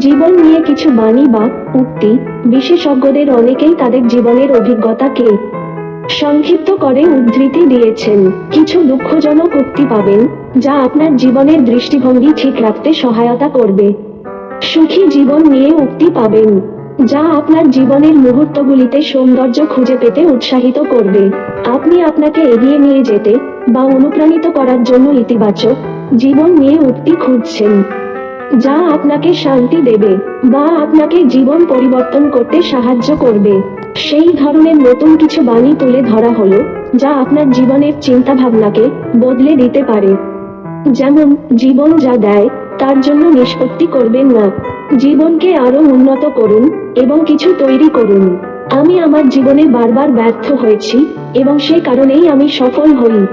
জীবন নিয়ে কিছু বাণী বা উক্তি, বিশেষজ্ঞদের অনেকেই তাদের জীবনের অভিজ্ঞতাকে সংক্ষিপ্ত করে উদ্ধৃতি দিয়েছেন। কিছু দুঃখজনক উক্তি পাবেন, যা আপনার জীবনের দৃষ্টিভঙ্গি ঠিক রাখতে সহায়তা করবে। সুখী জীবন নিয়ে উক্তি পাবেন, যা আপনার জীবনের মুহূর্তগুলিতে সৌন্দর্য খুঁজে পেতে উৎসাহিত করবে। আপনি আপনাকে এগিয়ে নিয়ে যেতে বা অনুপ্রাণিত করার জন্য ইতিবাচক জীবন নিয়ে উক্তি খুঁজছেন। যা আপনাকে শান্তি দেবে বা আপনাকে জীবন পরিবর্তন করতে সাহায্য করবে। সেই ধরনের নতুন কিছু বাণী তুলে ধরা হলো, যা আপনার জীবনের চিন্তা ভাবনাকে বদলে দিতে পারে। যেমন, জীবন যা দেয়, তার জন্য নিষ্পত্তি করবেন না। জীবনকে আরও উন্নত করুন এবং কিছু তৈরি করুন। আমি আমার জীবনে বারবার ব্যর্থ হয়েছি এবং সে কারণেই আমি সফল হই।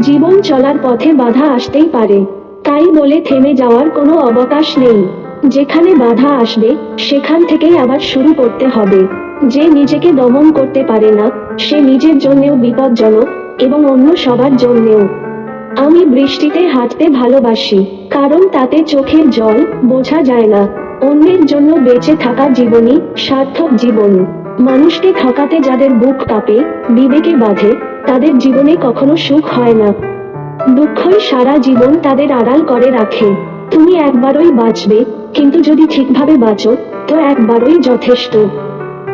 জীবন চলার পথে বাধা আসতেই পারে। তাই বলে থেমে যাওয়ার কোনো অবকাশ নেই। যেখানে বাধা আসবে, সেখান থেকেই আবার শুরু করতে হবে। যে নিজেকে দমন করতে পারে না, সে নিজের জন্যেও বিপজ্জনক এবং অন্য সবার জন্যেও। আমি বৃষ্টিতে হাঁটতে ভালোবাসি, কারণ তাতে চোখের জল বোঝা যায় না। অন্যের জন্য বেঁচে থাকা জীবনই সার্থক জীবন। মানুষকে ঠকাতে যাদের বুক কাঁপে, বিবেকে বাঁধে, তাদের জীবনে কখনো সুখ হয় না। দুঃখই সারা জীবন তাদের আড়াল করে রাখে। তুমি একবারই বাঁচবে, কিন্তু যদি ঠিকভাবে বাঁচো, তো একবারই যথেষ্ট।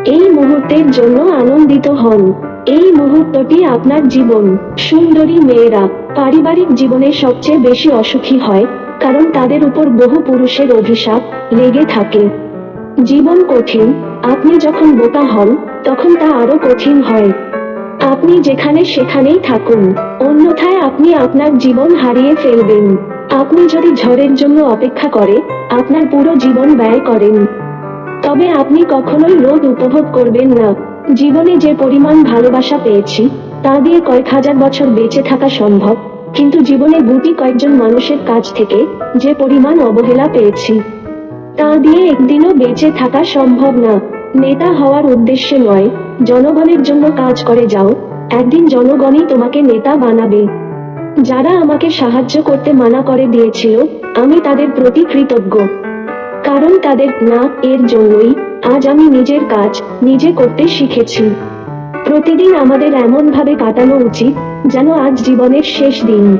এই মুহূর্তের জন্য আনন্দিত হন এই মুহূর্তটি আপনার জীবন, সুন্দরী মেয়েরা, পারিবারিক জীবনে সবচেয়ে বেশি অসুখী হয়, কারণ তাদের উপর বহু পুরুষের অভিশাপ লেগে থাকে। জীবন কঠিন, আপনি যখন বোকা হন, তখন তা আরও কঠিন হয়। আপনি যেখানে সেখানেই থাকুন। অন্যথায় আপনি আপনার জীবন হারিয়ে ফেলবেন। আপনি যদি ঝড়ের জন্য অপেক্ষা করে, আপনার পুরো জীবন ব্যয় করেন। তবে আপনি কখনোই রোদ উপভোগ করবেন না। জীবনে যে পরিমাণ ভালোবাসা পেয়েছি, তা দিয়ে কয়েক হাজার বছর বেঁচে থাকা সম্ভব। কিন্তু জীবনে গুটি কয়েকজন মানুষের কাছ থেকে যে পরিমাণ অবহেলা পেয়েছি, তা দিয়ে একদিনও বেঁচে থাকা সম্ভব না। নেতা হওয়ার উদ্দেশ্যে নয়, জনগণের জন্য কাজ করে যাও, একদিন জনগণই তোমাকে নেতা বানাবে। যারা আমাকে সাহায্য করতে মানা করে দিয়েছিল, আমি তাদের প্রতি কৃতজ্ঞ। কারণ তাদের না এর জন্যই আজ আমি নিজের কাজ নিজে করতে শিখেছি। প্রতিদিন আমাদের এমন ভাবে কাটানো উচিত যেন আজ জীবনের শেষ দিন।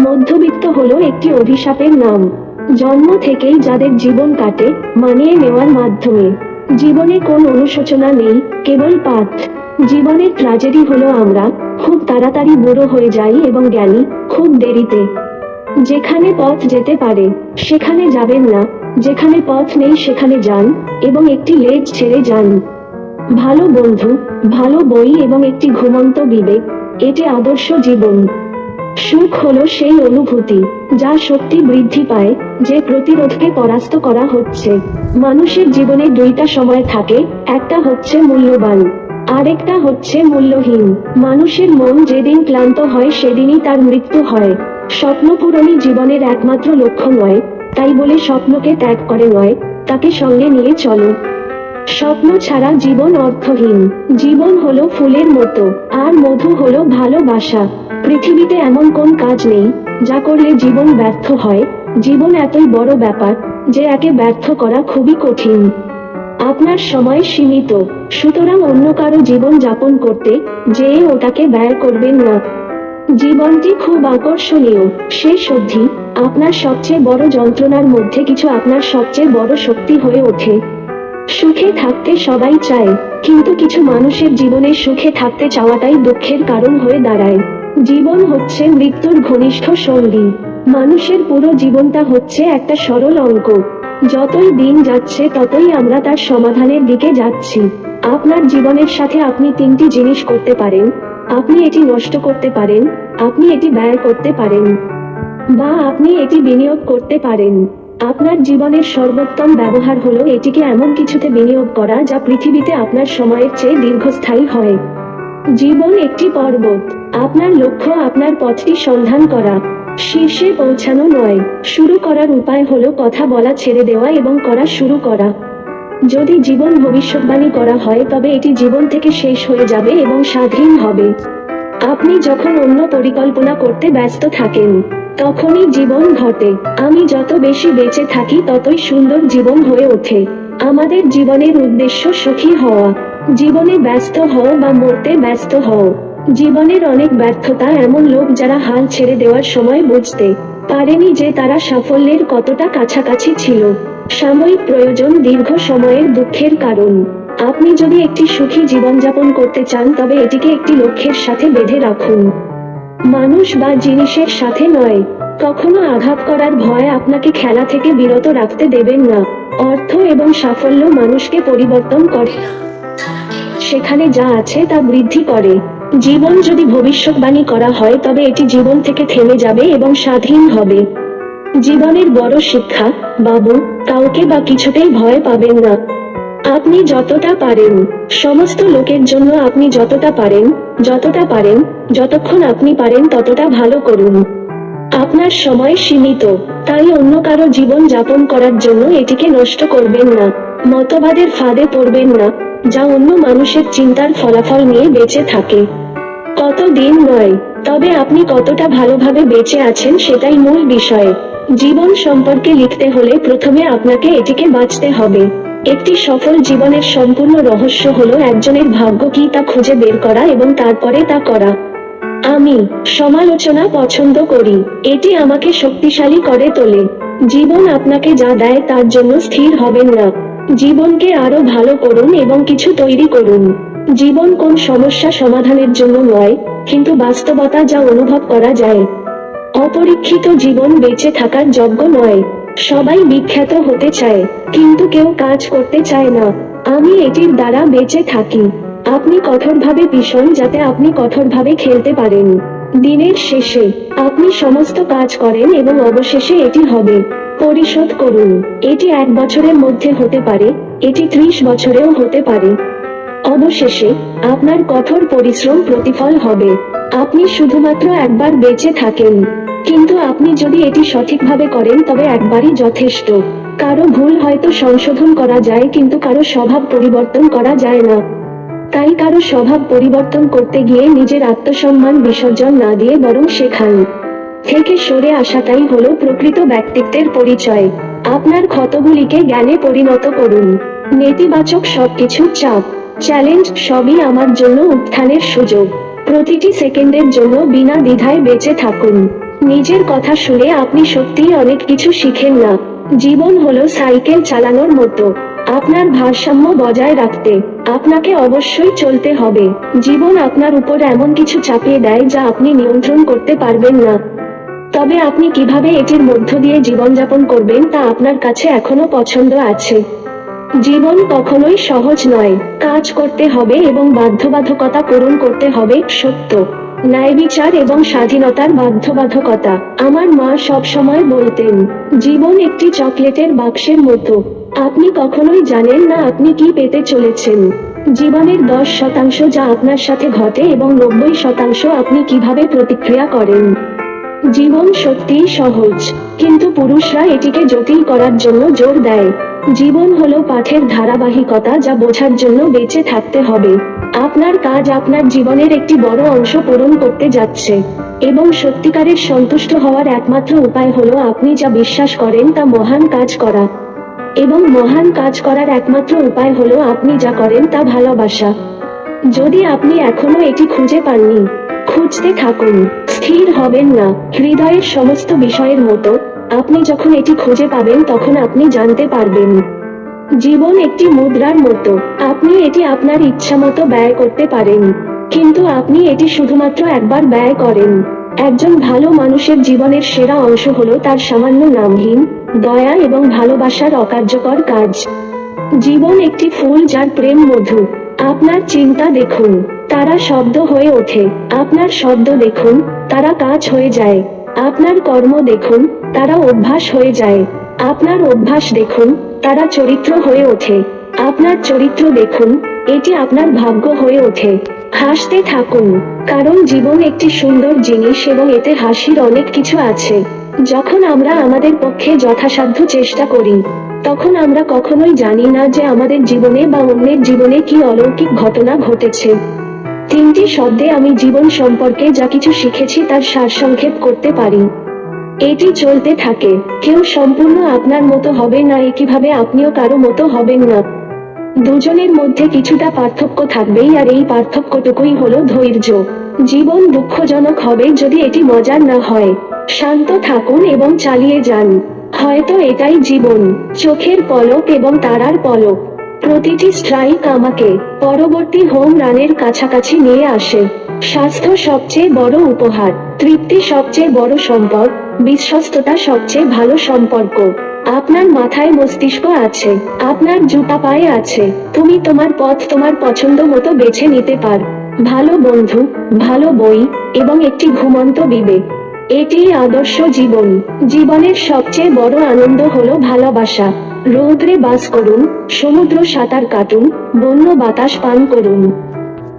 মধ্যবিত্ত হলো একটি অভিশাপের নাম। জন্ম থেকেই যাদের জীবন কাটে, মানিয়ে নেওয়ার মাধ্যমে। জীবনে কোন অনুশোচনা নেই, কেবল পাঠ জীবনের ট্র্যাজেডি হলো আমরা, খুব তাড়াতাড়ি বুড়ো হয়ে যাই এবং জ্ঞানী, খুব দেরিতে। যেখানে পথ যেতে পারে, সেখানে যাবেন না। যেখানে পথ নেই, সেখানে যান এবং একটি লেজ ছেড়ে যান। ভালো বন্ধু, ভালো বই এবং একটি ঘুমন্ত বিবেক, এটি আদর্শ জীবন। সুখ হলো সেই অনুভূতি, যা শক্তি বৃদ্ধি পায়, যে প্রতিরোধকে পরাস্ত করা হচ্ছে। মানুষের জীবনে দুইটা সময় থাকে, একটা হচ্ছে মূল্যবান, আরেকটা হচ্ছে মূল্যহীন। মানুষের মন যেদিন ক্লান্ত হয়, সেদিনই তার মৃত্যু হয়। স্বপ্ন পূরণই জীবনের একমাত্র লক্ষ্য নয়, তাই বলে স্বপ্নকে ত্যাগ করে নয়, তাকে সঙ্গে নিয়ে চলো। স্বপ্ন ছাড়া জীবন অর্থহীন, জীবন হলো ফুলের মতো, আর মধু হলো ভালোবাসা। পৃথিবীতে এমন কোন কাজ নেই, যা করলে জীবন ব্যর্থ হয়। জীবন এতই বড় ব্যাপার, যে একে ব্যর্থ করা খুবই কঠিন। আপনার সময় সীমিত, সুতরাং অন্য কারও জীবন যাপন করতে যে ওটাকে ব্যয় করবেন না। জীবনটি খুব আকর্ষণীয় শেষ অবধি আপনার সবচেয়ে বড় যন্ত্রণার মধ্যে কিছু আপনার সবচেয়ে বড় শক্তি হয়ে ওঠে। সুখে থাকতে সবাই চায়, কিন্তু কিছু মানুষের জীবনে সুখে থাকতে চাওয়াটাই দুঃখের কারণ হয়ে দাঁড়ায়। জীবন হচ্ছে মৃত্যুর ঘনিষ্ঠ সঙ্গী। মানুষের পুরো জীবনটা হচ্ছে একটা সরল অঙ্ক যতই দিন যাচ্ছে, ততই আমরা তার সমাধানের দিকে যাচ্ছি। আপনার জীবনের সাথে আপনি তিনটি জিনিস করতে পারেন। আপনি এটি নষ্ট করতে পারেন, আপনি এটি ব্যয় করতে পারেন। বা আপনি এটি বিনিয়োগ করতে পারেন। আপনার জীবনের সর্বোত্তম ব্যবহার হলো এটিকে এমন কিছুতে বিনিয়োগ করা যা পৃথিবীতে আপনার সময়ের চেয়ে দীর্ঘস্থায়ী হয়। জীবন একটি পর্বত। আপনার লক্ষ্য আপনার পথটি সন্ধান করা। শীর্ষে পৌঁছানো নয়। শুরু করার উপায় হলো কথা বলা, ছেড়ে দেওয়া এবং করা শুরু করা। যদি জীবন ভবিষ্যৎবাণী করা হয়, তবে এটি জীবন থেকে শেষ হয়ে যাবে এবং স্বাধীন হবে। আপনি যখন অন্য পরিকল্পনা করতে ব্যস্ত থাকেন, তখনই জীবন ঘটে। আমি যত বেশি বেঁচে থাকি, ততই সুন্দর জীবন হয়ে ওঠে। আমাদের জীবনের উদ্দেশ্য সুখী হওয়া। জীবনে ব্যস্ত হও বা মরতে ব্যস্ত হও। জীবনের অনেক ব্যর্থতা এমন লোক যারা হাল ছেড়ে দেওয়ার সময় বুঝতে পারেনি যে তারা সাফল্যের কতটা কাছাকাছি ছিল। সাময়িক প্রয়োজন দীর্ঘ সময়ের দুঃখের কারণ। আপনি যদি একটি সুখী জীবনযাপন করতে চান, তবে এটিকে একটি লক্ষ্যের সাথে বেঁধে রাখুন। মানুষ বা জিনিসের সাথে নয়। কখনো আঘাত করার ভয় আপনাকে খেলা থেকে বিরত রাখতে দেবেন না। অর্থ এবং সাফল্য মানুষকে পরিবর্তন করে। সেখানে যা আছে তা বৃদ্ধি করে। জীবন যদি ভবিষ্যৎবাণী করা হয়, তবে এটি জীবন থেকে থেমে যাবে এবং স্বাধীন হবে। জীবনের বড় শিক্ষা, বাবু, কাউকে বা কিছুতেই ভয় পাবেন না। আপনি যতটা পারেন, সমস্ত লোকের জন্য আপনি যতটা পারেন যতটা পারেন, যতক্ষণ আপনি পারেন ততটা ভালো করুন। আপনার সময় সীমিত, তাই অন্য কারও জীবন যাপন করার জন্য এটিকে নষ্ট করবেন না। মতবাদের ফাঁদে পড়বেন না, যা অন্য মানুষের চিন্তার ফলাফল নিয়ে বেঁচে থাকে। কত দিন নয়, তবে আপনি কতটা ভালোভাবে বেঁচে আছেন সেটাই মূল বিষয়। জীবন সম্পর্কে লিখতে হলে প্রথমে আপনাকে এটিকে বাঁচতে হবে। একটি সফল জীবনের সম্পূর্ণ রহস্য হলো একজনের ভাগ্য কি তা খুঁজে বের করা এবং তারপরে তা করা। আমি সমালোচনা পছন্দ করি, এটি আমাকে শক্তিশালী করে তোলে। জীবন আপনাকে যা দেয় তার জন্য স্থির হবেন না। জীবনকে আরও ভালো করুন এবং কিছু তৈরি করুন। জীবন কোন সমস্যা সমাধানের জন্য নয়, কিন্তু বাস্তবতা যা অনুভব করা যায়। অপরীক্ষিত জীবন বেঁচে থাকার যোগ্য নয়। সবাই বিখ্যাত হতে চায়, কিন্তু কেউ কাজ করতে চায় না। আমি এটির দ্বারা বেঁচে থাকি। আপনি কঠোরভাবে ভীষণ যাতে আপনি কঠোরভাবে খেলতে পারেন। দিনের শেষে আপনি সমস্ত কাজ করেন এবং অবশেষে এটি হবে। পরিশোধ করুন। এটি এক বছরের মধ্যে হতে পারে, এটি ত্রিশ বছরেও হতে পারে। অবশেষে আপনার কঠোর পরিশ্রম প্রতিফল হবে। আপনি শুধুমাত্র একবার বেঁচে থাকেন। কিন্তু আপনি যদি এটি সঠিকভাবে করেন, তবে একবারই যথেষ্ট। কারও ভুল হয়তো সংশোধন করা যায়, কিন্তু কারও স্বভাব পরিবর্তন করা যায় না। তাই কারও স্বভাব পরিবর্তন করতে গিয়ে নিজের আত্মসম্মান বিসর্জন না দিয়ে বরং শেখান। থেকে সরে আসাটাই হলো প্রকৃত ব্যক্তিত্বের পরিচয়। আপনার ক্ষতগুলিকে জ্ঞানে পরিণত করুন। নেতিবাচক সবকিছু চাপ। চ্যালেঞ্জ সবই আমার জন্য উত্থানের সুযোগ। প্রতিটি সেকেন্ডের জন্য বিনা দ্বিধায় বেঁচে থাকুন। নিজের কথা শুনে আপনি সত্যিই অনেক কিছু শিখেন না। জীবন হলো সাইকেল চালানোর মতো। আপনার ভারসাম্য বজায় রাখতে আপনাকে অবশ্যই চলতে হবে। জীবন আপনার উপর এমন কিছু চাপিয়ে দেয় যা আপনি নিয়ন্ত্রণ করতে পারবেন না। তবে আপনি কীভাবে এটির মধ্য দিয়ে জীবনযাপন করবেন তা আপনার কাছে এখনও পছন্দ আছে। জীবন কখনোই সহজ নয়। কাজ করতে হবে এবং বাধ্যবাধকতা পূরণ করতে হবে, সত্য। ন্যায় বিচার এবং স্বাধীনতার বাধ্যবাধকতা। আমার মা সব সময় বলতেন, জীবন একটি চকলেটের বাক্সের মতো। আপনি কখনোই জানেন না আপনি কি পেতে চলেছেন। জীবনের দশ শতাংশ যা আপনার সাথে ঘটে এবং নব্বই শতাংশ আপনি কীভাবে প্রতিক্রিয়া করেন। জীবন সত্যিই সহজ, কিন্তু পুরুষরা এটিকে জটিল করার জন্য জোর দেয়। জীবন হলো পাঠের ধারাবাহিকতা যা বোঝার জন্য বেঁচে থাকতে হবে। আপনার কাজ আপনার জীবনের একটি বড় অংশ পূরণ করতে যাচ্ছে। এবং সত্যিকারের সন্তুষ্ট হওয়ার একমাত্র উপায় হলো আপনি যা বিশ্বাস করেন তা মহান কাজ করা। এবং মহান কাজ করার একমাত্র উপায় হলো আপনি যা করেন তা ভালোবাসা। যদি আপনি এখনও এটি খুঁজে পাননি, খুঁজতে থাকুন। স্থির হবেন না। হৃদয়ের সমস্ত বিষয়ের মতো আপনি যখন এটি খুঁজে পাবেন তখন আপনি জানতে পারবেন। জীবন একটি মুদ্রার মতো। আপনি এটি আপনার ইচ্ছা মতো ব্যয় করতে পারেন। কিন্তু আপনি এটি শুধুমাত্র একবার ব্যয় করেন। একজন ভালো মানুষের জীবনের সেরা অংশ হলো তার সামান্য নামহীন দয়া এবং ভালোবাসার অকার্যকর কাজ। জীবন একটি ফুল যার প্রেম মধু। আপনার চিন্তা দেখুন, তারা শব্দ হয়ে ওঠে। আপনার শব্দ দেখুন, তারা কাজ হয়ে যায়। আপনার কর্ম দেখুন, তারা অভ্যাস হয়ে যায়। আপনার অভ্যাস দেখুন, তারা চরিত্র হয়ে ওঠে। আপনার চরিত্র দেখুন, এটি আপনার ভাগ্য হয়ে ওঠে। হাসতে থাকুন, কারণ জীবন একটি সুন্দর জিনিস এবং এতে হাসির অনেক কিছু আছে। যখন আমরা আমাদের পক্ষে যথাসাধ্য চেষ্টা করি, তখন আমরা কখনোই জানি না যে আমাদের জীবনে বা অন্যের জীবনে কি অলৌকিক ঘটনা ঘটেছে। তিনটি শব্দে আমি জীবন সম্পর্কে যা কিছু শিখেছি তার সারসংক্ষেপ করতে পারি। এটি চলতে থাকে, কেউ সম্পূর্ণ আপনার মতো হবে না একইভাবে আপনিও কারও মতো হবেন না। দুজনের মধ্যে কিছুটা পার্থক্য থাকবেই আর এই পার্থক্যটুকুই হলো ধৈর্য। জীবন দুঃখজনক হবে যদি এটি মজার না হয়। শান্ত থাকুন এবং চালিয়ে যান। হয়তো এটাই জীবন, চোখের পলক এবং তারার পলক। প্রতিটি স্ট্রাইক আমাকে পরবর্তী হোম রানের কাছাকাছি নিয়ে আসে। স্বাস্থ্য সবচেয়ে বড় উপহার, তৃপ্তি সবচেয়ে বড় সম্পদ, বিশ্বস্ততা সবচেয়ে ভালো সম্পর্ক। আপনার মাথায় মস্তিষ্ক আছে, আপনার জুতা পায়ে আছে, তুমি তোমার পথ তোমার পছন্দ মতো বেছে নিতে পার। ভালো বন্ধু, ভালো বই এবং একটি ঘুমন্ত বিবেক। এটি আদর্শ জীবন। জীবনের সবচেয়ে বড় আনন্দ হলো ভালোবাসা। রৌদ্রে বাস করুন, সমুদ্র সাঁতার কাটুন, বন্য বাতাস পান করুন।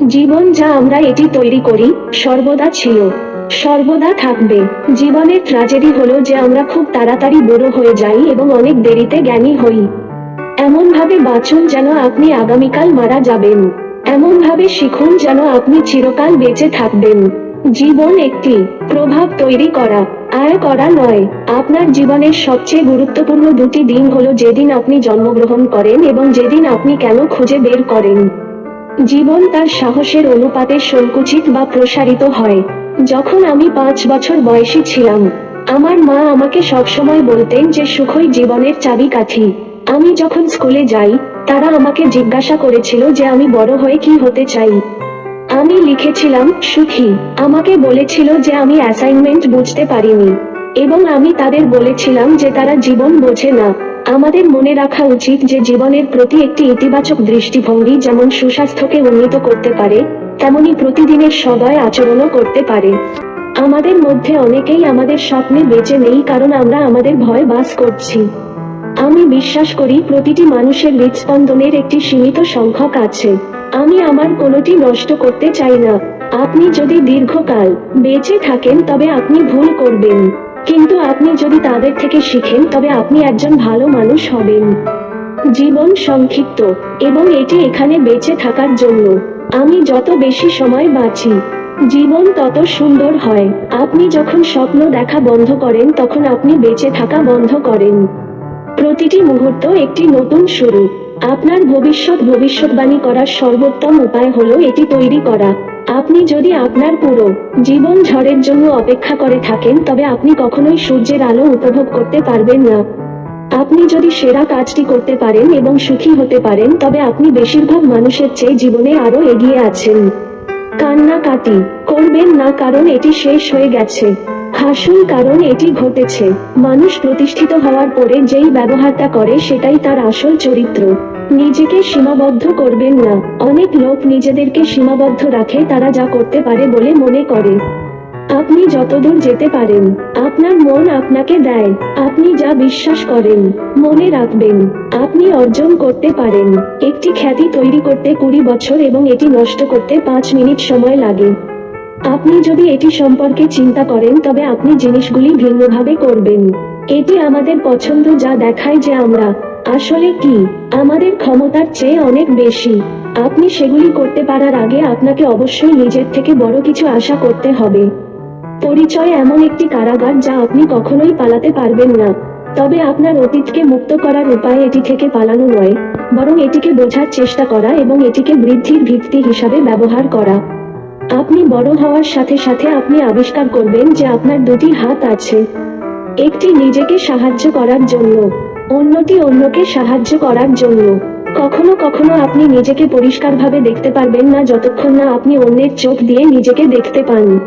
জীবন যা আমরা এটি তৈরি করি, সর্বদা ছিল। সর্বদা থাকবে। জীবনের ট্রাজেডি হলো যে আমরা খুব তাড়াতাড়ি বুড়ো হয়ে যাই এবং অনেক দেরিতে জ্ঞানী হই। এমন ভাবে বাঁচুন যেন আপনি আগামীকাল মারা যাবেন। এমন ভাবে শিখুন যেন আপনি চিরকাল বেঁচে থাকবেন। জীবন একটি প্রভাব তৈরি করা। আয় করা নয়। আপনার জীবনের সবচেয়ে গুরুত্বপূর্ণ দুটি দিন হলো যেদিন আপনি জন্মগ্রহণ করেন এবং যেদিন আপনি কেন খুঁজে বের করেন। জীবন তার সাহসের অনুপাতে সংকুচিত বা প্রসারিত হয়। যখন আমি পাঁচ বছর বয়সী ছিলাম, আমার মা আমাকে সবসময় বলতেন যে, সুখই জীবনের চাবিকাঠি। আমি যখন স্কুলে যাই, তারা আমাকে জিজ্ঞাসা করেছিল যে, আমি বড় হয়ে কি হতে চাই? আমি লিখেছিলাম, সুখী। আমাকে বলেছিল যে আমি অ্যাসাইনমেন্ট বুঝতে পারিনি। এবং আমি তাদের বলেছিলাম যে তারা জীবন বোঝে না। আমাদের মনে রাখা উচিত যে জীবনের প্রতি একটি ইতিবাচক দৃষ্টিভঙ্গি যেমন সুস্বাস্থ্যকে উন্নীত করতে পারে, তেমনি প্রতিদিনের সদয় আচরণও করতে পারে। আমাদের মধ্যে অনেকেই আমাদের স্বপ্নে বেঁচে নেই কারণ আমরা আমাদের ভয় বাস করছি। আমি বিশ্বাস করি প্রতিটি মানুষের হৃদস্পন্দনের একটি সীমিত সংখ্যক আছে। আমি আমার কোনোটি নষ্ট করতে চাই না। আপনি যদি দীর্ঘকাল বেঁচে থাকেন, তবে আপনি ভুল করবেন। কিন্তু আপনি যদি তাদের থেকে শিখেন, তবে আপনি একজন ভালো মানুষ হবেন। জীবন সংক্ষিপ্ত, এবং এটি এখানে বেঁচে থাকার জন্য। আমি যত বেশি সময় বাঁচি, জীবন তত সুন্দর হয়। আপনি যখন স্বপ্ন দেখা বন্ধ করেন, তখন আপনি বেঁচে থাকা বন্ধ করেন। প্রতিটি মুহূর্ত একটি নতুন শুরু। আপনার ভবিষ্যৎ ভবিষ্যৎবাণী করার সর্বোত্তম উপায় হলো এটি তৈরি করা। আপনি যদি আপনার পুরো জীবন ঝড়ের জন্য অপেক্ষা করে থাকেন, তবে আপনি কখনোই সূর্যের আলো উপভোগ করতে পারবেন না। আপনি যদি সেরা কাজটি করতে পারেন এবং সুখী হতে পারেন, তবে আপনি বেশিরভাগ মানুষের চেয়ে জীবনে আরও এগিয়ে আছেন। কান্নাকাটি করবেন না, কারণ এটি শেষ হয়ে গেছে। হাসুন কারণ এটি ঘটেছে। মানুষ প্রতিষ্ঠিত হওয়ার পরে যেই ব্যবহারটা করে সেটাই তার আসল চরিত্র। নিজেকে সীমাবদ্ধ করবেন না। অনেক লোক নিজেদেরকে সীমাবদ্ধ রাখে, তারা যা করতে পারে বলে মনে করে। আপনি যতদূর যেতে পারেন। আপনার মন আপনাকে দেয়। আপনি যা বিশ্বাস করেন, মনে রাখবেন। আপনি অর্জন করতে পারেন। একটি খ্যাতি তৈরি করতে কুড়ি বছর এবং এটি নষ্ট করতে পাঁচ মিনিট সময় লাগে। আপনি যদি এটি সম্পর্কে চিন্তা করেন, তবে আপনি জিনিসগুলি ভিন্নভাবে করবেন। এটি আমাদের পছন্দ যা দেখায় যে আমরা আসলে কি, আমাদের ক্ষমতার চেয়ে অনেক বেশি। আপনি সেগুলি করতে পারার আগে আপনাকে অবশ্যই নিজের থেকে বড় কিছু আশা করতে হবে। পরিচয় এমন একটি কারাগার যা আপনি কখনোই পালাতে পারবেন না। তবে আপনার অতীতকে মুক্ত করার উপায় এটি থেকে পালানো নয়, বরং এটিকে বোঝার চেষ্টা করা এবং এটিকে বৃদ্ধির ভিত্তি হিসাবে ব্যবহার করা। আপনি বড় হওয়ার সাথে সাথে আপনি আবিষ্কার করবেন যে আপনার দুটি হাত আছে। একটি নিজেকে সাহায্য করার জন্য, অন্যটি অন্যকে সাহায্য করার জন্য। কখনো কখনো আপনি নিজেকে পরিষ্কারভাবে দেখতে পারবেন না যতক্ষণ না আপনি অন্যের চোখ দিয়ে নিজেকে দেখতে পান।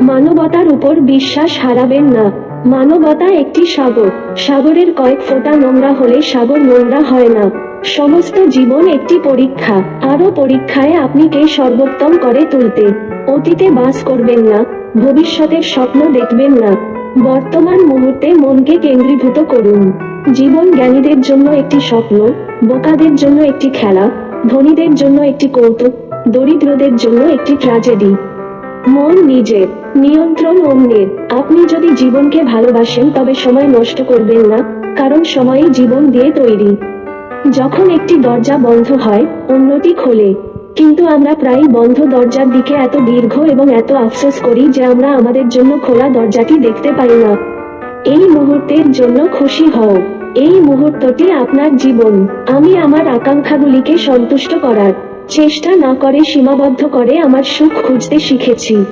মানবতার উপর বিশ্বাস হারাবেন না। মানবতা একটি সাগর। সাগরের কয়েক ফোঁটা নোংরা হলে সাগর নোংরা হয় না। সমস্ত জীবন একটি পরীক্ষা। আরও পরীক্ষায় আপনি কে সর্বোত্তম করে তুলতে। অতীতে বাস করবেন না, ভবিষ্যতের স্বপ্ন দেখবেন না। বর্তমান মুহূর্তে মনকে কেন্দ্রীভূত করুন। জীবন জ্ঞানীদের জন্য একটি স্বপ্ন, বোকাদের জন্য একটি খেলা, ধনীদের জন্য একটি কৌতুক, দরিদ্রদের জন্য একটি ট্র্যাজেডি। মন নিজের, নিয়ন্ত্রণ অন্যের। আপনি যদি জীবনকে ভালোবাসেন, তবে সময় নষ্ট করবেন না, কারণ সময়ই জীবন দিয়ে তৈরি। যখন একটি দরজা বন্ধ হয়, অন্যটি খোলে। কিন্তু আমরা প্রায় বন্ধ দরজার দিকে এত দীর্ঘ এবং এত আফসোস করি যে আমরা আমাদের জন্য খোলা দরজাটি দেখতে পাই না। এই মুহূর্তের জন্য খুশি হও। এই মুহূর্তটি আপনার জীবন। আমি আমার আকাঙ্ক্ষাগুলিকে সন্তুষ্ট করার চেষ্টা না করে সীমাবদ্ধ করে আমার সুখ খুঁজতে শিখেছি।